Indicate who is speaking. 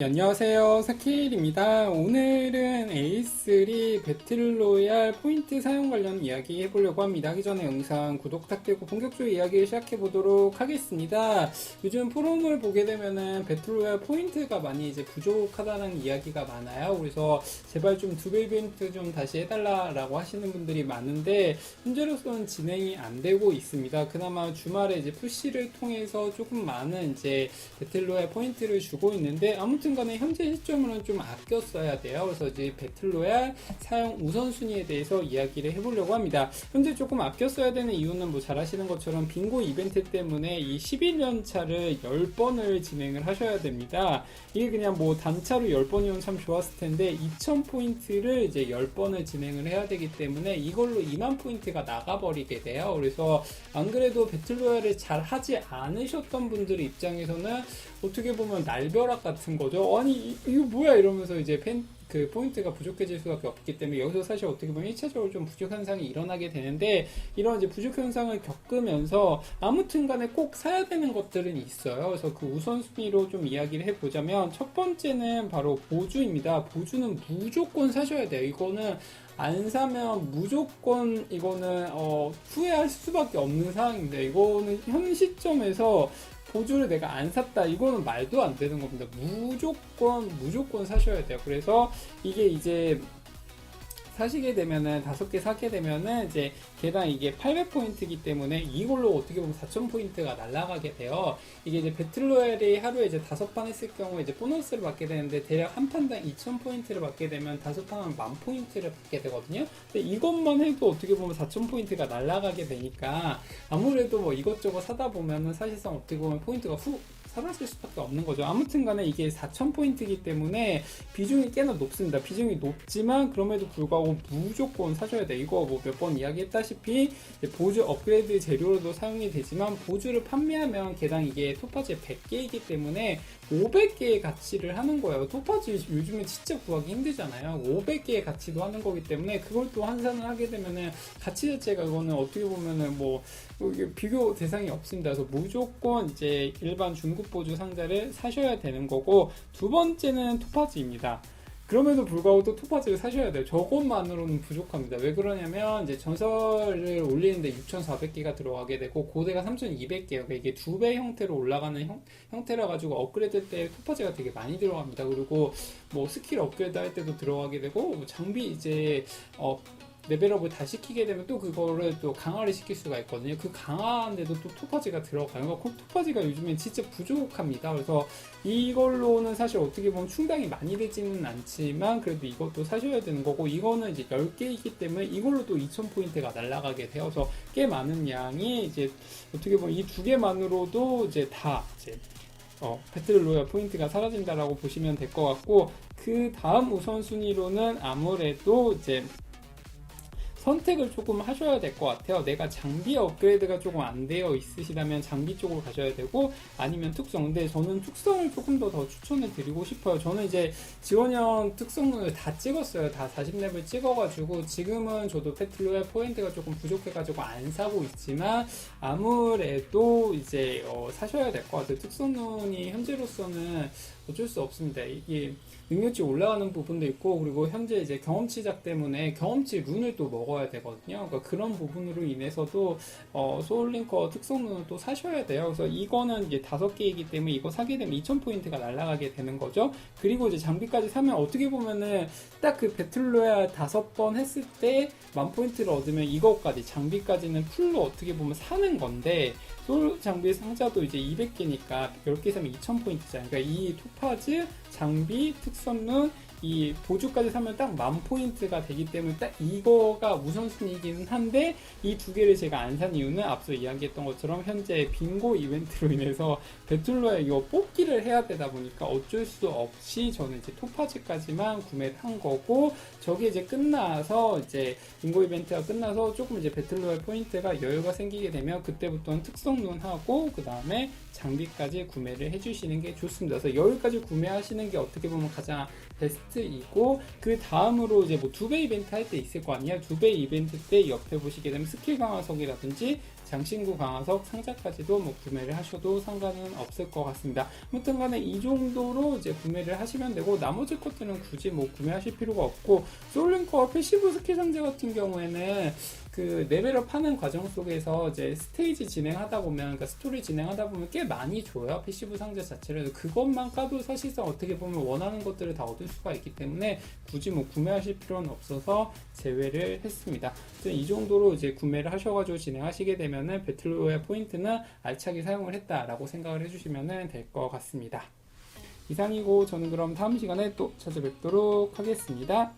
Speaker 1: 네, 안녕하세요. 사키일입니다. 오늘은 A3 배틀로얄 포인트 사용 관련 이야기 해보려고 합니다. 하기 전에 영상 구독 부탁드리고 본격적으로 이야기를 시작해 보도록 하겠습니다. 요즘 포럼을 보게 되면은 배틀로얄 포인트가 많이 이제 부족하다는 이야기가 많아요. 그래서 제발 좀 두배 이벤트 좀 다시 해달라 라고 하시는 분들이 많은데 현재로서는 진행이 안 되고 있습니다. 그나마 주말에 이제 푸시를 통해서 조금 많은 이제 배틀로얄 포인트를 주고 있는데 아무튼 간에 현재 시점으로는 좀 아껴 써야 돼요. 그래서 이제 배틀로얄 사용 우선순위에 대해서 이야기를 해보려고 합니다. 현재 조금 아껴 써야 되는 이유는 뭐 잘 아시는 것처럼 빙고 이벤트 때문에 이 11년 차를 10번을 진행을 하셔야 됩니다. 이게 그냥 뭐 단차로 10번이면 참 좋았을 텐데 2000포인트를 이제 10번을 진행을 해야 되기 때문에 이걸로 2만 포인트가 나가버리게 돼요. 그래서 안 그래도 배틀로얄을 잘 하지 않으셨던 분들 입장에서는 어떻게 보면 날벼락 같은 거죠. 아니 이- 이거 뭐야 이러면서 이제 팬 그 포인트가 부족해질 수밖에 없기 때문에 여기서 사실 어떻게 보면 1차적으로 좀 부족 현상이 일어나게 되는데 이런 이제 부족 현상을 겪으면서 아무튼간에 꼭 사야 되는 것들은 있어요. 그래서 그 우선순위로 좀 이야기를 해보자면 첫 번째는 바로 보주입니다. 보주는 무조건 사셔야 돼요. 이거는 안 사면 무조건 이거는 어, 후회할 수밖에 없는 상황입니다. 이거는 현 시점에서 보조를 내가 안 샀다 이거는 말도 안 되는 겁니다. 무조건 무조건 사셔야 돼요. 그래서 이게 이제 사시게 되면은 다섯 개 사게 되면은 이제 개당 이게 800포인트이기 때문에 이걸로 어떻게 보면 4000포인트가 날아가게 돼요. 이게 이제 배틀로얄이 하루에 이제 다섯 판 했을 경우에 이제 보너스를 받게 되는데 대략 한 판당 2000포인트를 받게 되면 다섯 판은 만 포인트를 받게 되거든요. 근데 이것만 해도 어떻게 보면 4000포인트가 날아가게 되니까 아무래도 뭐 이것저것 사다 보면은 사실상 어떻게 보면 포인트가 후 사라질 수밖에 없는 거죠. 아무튼 간에 이게 4000포인트이기 때문에 비중이 꽤나 높습니다. 비중이 높지만 그럼에도 불구하고 무조건 사셔야 돼. 이거 뭐 몇 번 이야기했다시피 보조 업그레이드 재료로도 사용이 되지만 보조를 판매하면 개당 이게 토파즈 100개이기 때문에 500개의 가치를 하는 거예요. 토파즈 요즘에 진짜 구하기 힘들잖아요. 500개의 가치도 하는 거기 때문에 그걸 또 환산을 하게 되면은 가치 자체가 이거는 어떻게 보면은 뭐 이게 비교 대상이 없습니다. 그래서 무조건 이제 일반 중급 보조 상자를 사셔야 되는 거고 두 번째는 토파즈입니다. 그럼에도 불구하고 또 토파즈를 사셔야 돼요. 저것만으로는 부족합니다. 왜 그러냐면 이제 전설을 올리는데 6,400개가 들어가게 되고 고대가 3,200개예요. 그러니까 이게 두 배 형태로 올라가는 형, 형태라 가지고 업그레이드 때 토파즈가 되게 많이 들어갑니다. 그리고 뭐 스킬 업그레이드 할 때도 들어가게 되고 뭐 장비 이제 어 레벨업을 다 시키게 되면 또 그거를 또 강화를 시킬 수가 있거든요. 그 강화한데도 또 토파지가 들어가요. 그러니까 토파지가 요즘엔 진짜 부족합니다. 그래서 이걸로는 사실 어떻게 보면 충당이 많이 되지는 않지만 그래도 이것도 사셔야 되는 거고 이거는 이제 10개이기 때문에 이걸로 또 2000포인트가 날아가게 되어서 꽤 많은 양이 이제 어떻게 보면 이 두 개만으로도 이제 다 이제 어, 배틀 로얄 포인트가 사라진다라고 보시면 될 것 같고 그 다음 우선순위로는 아무래도 이제 선택을 조금 하셔야 될 것 같아요. 내가 장비 업그레이드가 조금 안 되어 있으시다면 장비 쪽으로 가셔야 되고 아니면 특성. 근데 저는 특성을 조금 더, 더 추천을 드리고 싶어요. 저는 이제 지원형 특성을 다 찍었어요. 다 40렙을 찍어가지고 지금은 저도 배틀로얄 포인트가 조금 부족해가지고 안 사고 있지만 아무래도 이제 어, 사셔야 될 것 같아요. 특성눈이 현재로서는 어쩔 수 없습니다. 이게 능력치 올라가는 부분도 있고 그리고 현재 이제 경험치 작 때문에 경험치 룬을 또 먹어 야 되거든요. 그러니까 그런 부분으로 인해서도 어, 소울링커 특성 룬을 또 사셔야 돼요. 그래서 이거는 이제 다섯 개이기 때문에 이거 사게 되면 2,000포인트가 날아가게 되는 거죠. 그리고 이제 장비까지 사면 어떻게 보면은 딱 그 배틀로얄 다섯 번 했을 때 만 포인트를 얻으면 이거까지 장비까지는 풀로 어떻게 보면 사는 건데 솔 장비 상자도 이제 200개니까 10개 사면 2000포인트잖아요. 그러니까 이 토파즈, 장비, 특선룬, 이 보조까지 사면 딱 만 포인트가 되기 때문에 딱 이거가 우선순위이기는 한데 이 두 개를 제가 안 산 이유는 앞서 이야기했던 것처럼 현재 빙고 이벤트로 인해서 배틀로얄 이거 뽑기를 해야 되다 보니까 어쩔 수 없이 저는 이제 토파즈까지만 구매를 한 거고 저게 이제 끝나서 이제 빙고 이벤트가 끝나서 조금 이제 배틀로얄 포인트가 여유가 생기게 되면 그때부터는 특성룬 하고 그 다음에 장비까지 구매를 해주시는 게 좋습니다. 그래서 여기까지 구매하시는 게 어떻게 보면 가장 베스트이고 그 다음으로 이제 뭐 두 배 이벤트 할 때 있을 거 아니야? 두 배 이벤트 때 옆에 보시게 되면 스킬 강화석이라든지 장신구 강화석 상자까지도 뭐 구매를 하셔도 상관은 없을 것 같습니다. 아무튼 간에 이 정도로 이제 구매를 하시면 되고 나머지 것들은 굳이 뭐 구매하실 필요가 없고 솔링커 패시브 스킬 상자 같은 경우에는 그 레벨업 하는 과정 속에서 이제 스테이지 진행하다 보면 그러니까 스토리 진행하다 보면 꽤 많이 줘요 패시브 상자 자체를 그것만 까도 사실상 어떻게 보면 원하는 것들을 다 얻을 수가 있기 때문에 굳이 뭐 구매하실 필요는 없어서 제외를 했습니다. 이 정도로 이제 구매를 하셔가지고 진행하시게 되면 은 배틀로얄 포인트는 알차게 사용을 했다라고 생각을 해주시면 될 것 같습니다. 이상이고 저는 그럼 다음 시간에 또 찾아뵙도록 하겠습니다.